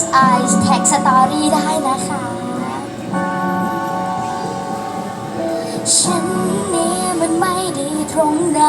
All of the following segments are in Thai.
S I แท็กสตอรี่ได้นะคะ ฉันเนี่ยมันไม่ดีตรงไหน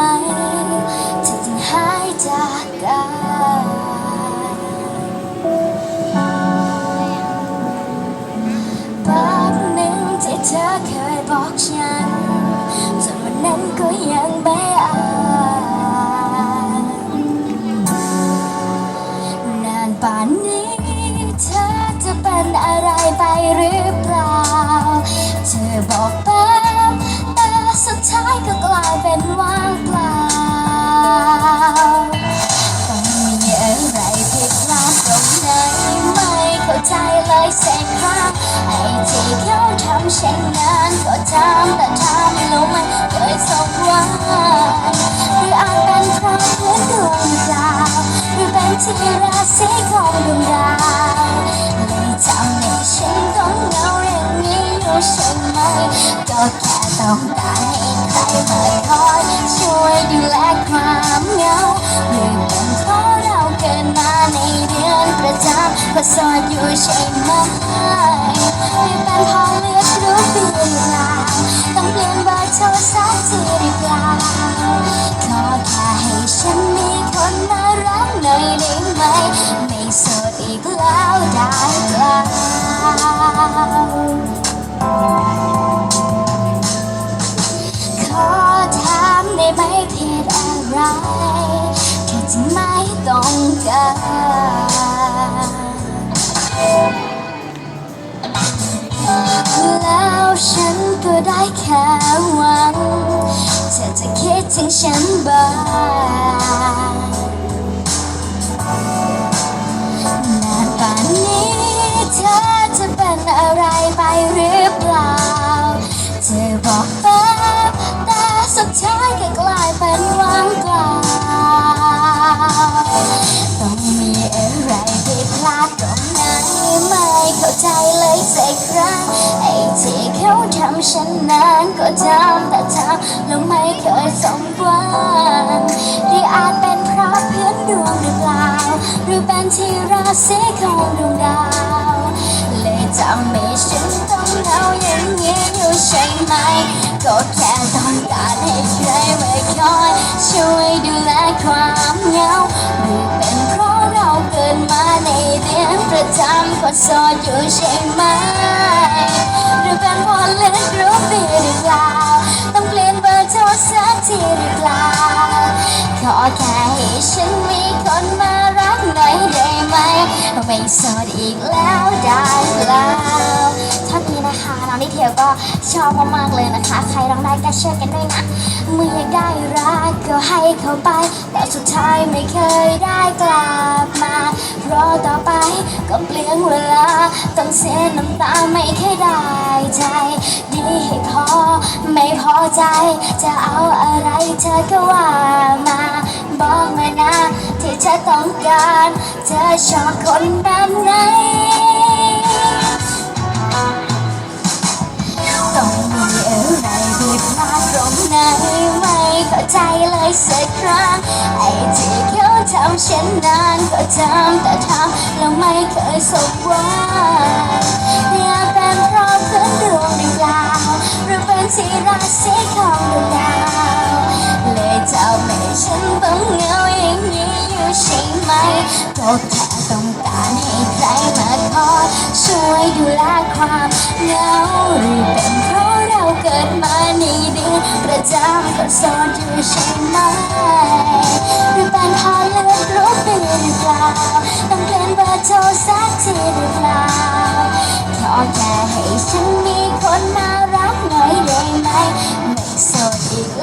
นว่างเปล่าต้องมีอะไรผิดพลาดตรงไหนไม่เข้าใจเลยสักครั้งไอ้ที่เขาทำเช่นนั้นก็ทำแต่ทำแล้วไม่เคยสมหวังหรืออาจเป็นเพราะพื่อนดวงดาวหรือเป็นที่ราศีของดวงดาวเลยทำให้ฉัน ใช่ไหมก็แค่ต้องการให้ใครมาคอยช่วยดูแลความเหงาหรือเป็นเพราะเราเกิดมาในเดือนประจำก็สอดอยู่ใช่ไหมหรือเป็นพราะเลือดรู้ปีหรือเปล่าต้องเปลี่ยนเบอร์โทรศัพท์ที่หรือเปล่าขอแค่ให้ฉันมีคนมารักหน่อยได้ไหมไม่โสดอีกแล้วได้เปล่า ขอถามได้ไหมเพศอะไรแค่จะไม่ต้องการแล้วฉันก็ได้แค่หวังเธอจะคิดถึงฉันบ้าง รักไอ้ที่เขาทำฉันนั้นก็ทำแต่ทำแล้วไม่เคยสมหวังหรืออาจเป็นเพราะเพื่อนดวงหรือเปล่า หรือเป็นที่ราศีของดวงดาว เลยทำให้ฉันต้องเหงาอย่างนี้อยู่ใช่ไหม ก็แค่ต้องการให้ใครมาคอยช่วย จำก็โสดอยู่ใช่ไหมหรือเป็นพราะเลือดรู้ปีหรือเปล่าต้องเปลี่ยนเบอร์โทรศัพท์ที่หรือเปล่าขอแค่ให้ฉันมีคนมารักหน่อยได้ไหมไม่โสดอีกแล้วได้เปล่าเท่านี้นะคะน้องนิเทลก็ชอบมากๆเลยนะคะ ใครร้องได้ก็เชื่อกันด้วยนะเมื่ออยากได้รักก็ให้เขาไปแต่สุดท้ายไม่เคยได้กลับมา ก็เปลี่ยนเวลา ต้องเสียน้ำตาไม่เคยได้ใจ ดีให้พอไม่พอใจ จะเอาอะไรเธอก็ว่ามา บอกมานะ ที่เธอต้องการเธอชอบคนแบบไหนต้องมีอะไรผิดพลาดตรงไหน ใจเลยสักครั้ง ไอ้ที่เขาทำเช่นนั้นก็ทำแต่ทำแล้วไม่เคยสมหวังอยากเป็นเพราะเพื่อนดวงหรือเปล่าหรือเป็นที่ราศีของดวงดาวเลยทำให้ฉันต้องเหงาอย่างนี้อยู่ใช่ไหมก็แค่ต้องการให้ใครมาคอยช่วยดูแล จำก็สอนอยู่ใช่ไหมหรือเป็นพาเลือดรู้ปหรือเปล่าต้องเปลี่ยนเบอร์โทรสักทีหรือเปล่าขอแค่ให้ฉันมีคนมารักหน่อยได้ไหมไม่โสดอีก